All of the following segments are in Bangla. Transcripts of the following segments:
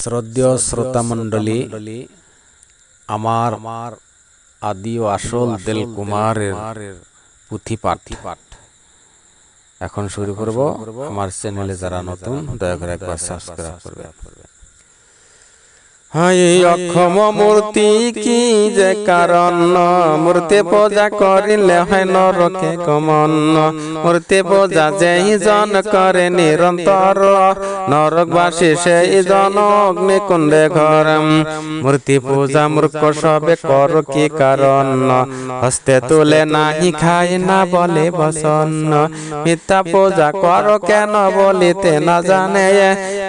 শ্রদ্ধেয় শ্রোতা মণ্ডলী আমার আমার আদি ও আসল দেল কুমারের পুঁথি পাঠ এখন শুরু করব আমার চ্যানেলে যারা নতুন দয়া করে একবার সাবস্ক্রাইব করবে হাই অক্ষম মূর্তি কি যে কারণ মূর্তি পূজা করিলে হয় নরকে কমন মূর্তি পূজা যেই জন করে নিরন্তর। নরকবাসী সেই জন অগ্নিকুণ্ডে ঘর। মূর্তি পূজা মূর্খ সবে কর কি কারণ হস্তে তুলে নাহি খায় না বলে বসন্ন। মিথ্যা পূজা কর কেন বলিতে না জানে?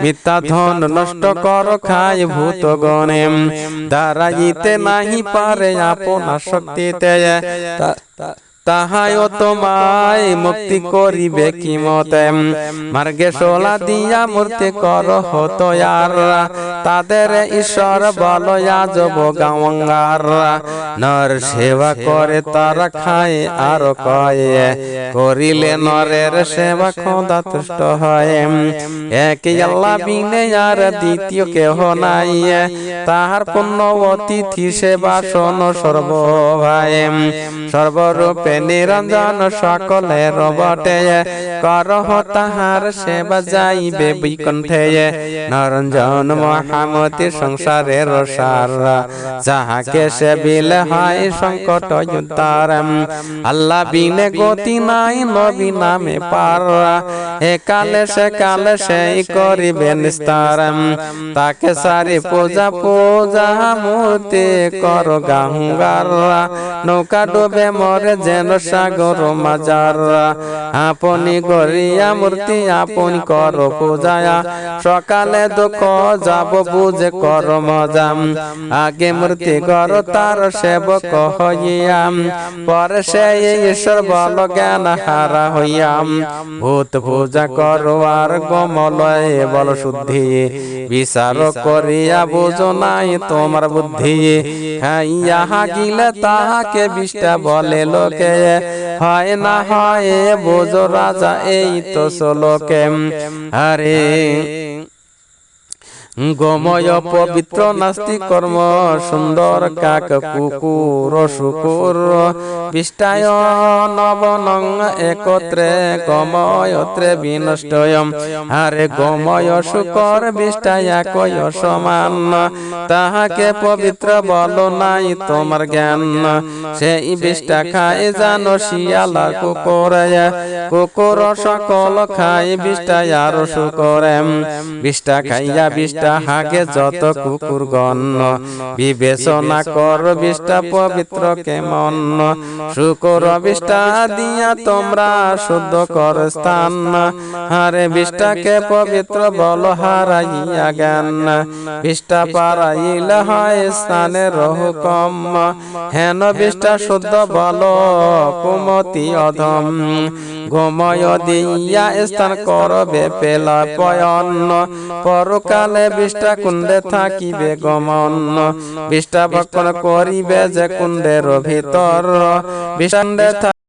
মিথ্যা ধন নষ্ট কর খায় ভূত গণে দাঁড়াইতে নাহি পারে আপনা শক্তিতে। তাহাই তোমায় মুক্তি করিবে কি মতে। মার্গে সোলা দিয়া মূর্তি কর হতো তাদের ঈশ্বর বলয়া যব গাঙ্গার নর সেবা করে তারা খায় আর কয়ে। করিলে নরের সেবা খোদা তুষ্ট হয়। এক আল্লাহ বিনে আর দ্বিতীয় কেহ নাই। তাহার পুণ্য অতিথি সেবা শোন সর্বভাই সর্বরূপে নিরঞ্জন সকলের বটে করহ তাহার সেবা যাইবে বৈকুণ্ঠে নরঞ্জন মহামতি সংসারের সার যাহাকে সে বিলে হয় সংকট যুদ্ধার আল্লাহ বিনে গতি নাই নবী নামে পার। এ কালে সে কালে সেই করিবে নিস্তার তাকে সারি পূজা পূজা মূর্তি কর গাঙ্গার নৌকা ডুবে মরে যেন সাগর মাজার আপনি গরিয়া মূর্তি আপনি কর পূজায়া। সকালে দুঃখ যাব বুঝে কর মজাম। আগে মূর্তি কর তার সেবক হইয়াম। পরে সে ঈশ্বর বল জ্ঞান হারা হইয়াম। ভূত পূজা কর আর গমলয় বল শুদ্ধি। বিচার করিয়া বুঝো নাই তোমার বুদ্ধি। খাইয়া হাগিলে তাহাকে বিষ্টা বলে লোকে। হয় না হয় বোঝো রাজা এই তো সলোকে আরে গোময় পবিত্র নাস্তি কর্ম, সুন্দর কাক কুকুর, শুকুর। বিষ্টায় নবনং একত্রে, গময়ত্রে বিনষ্টয়ম। আরে গময় শুকর বিষ্টায় কয় সমান। তাহাকে পবিত্র বল নাই তোমার জ্ঞান। সেই বিষ্টা খায় জানো শিয়ালা কুকুর। কুকুর সকল খাই বিষ্টায় আর শুকর বিষ্টা খাইয়া বিষ্টা হাগে যত কুকুর গণ্য বিবেচনা কর বিষ্টা পবিত্র কেমন। শুকর বিষ্টা দিয়া তোমরা শুদ্ধ কর স্থান। হারে বিষ্টাকে পবিত্র বল হারাইয়া জ্ঞান। বিষ্টা পারাইলে হয় স্থানে রহু কম। হেন বিষ্টা শুদ্ধ বল কুমতি অধম। গোময় দিয়া স্থান করবে পেলা পয়ন্ন। পরকালে বিষ্টা কুণ্ডে থাকিবে গমন্ন বিষ্টা ভক্ষণ করিবে যে কুণ্ডের ভিতর। বিষ্টাণ্ডে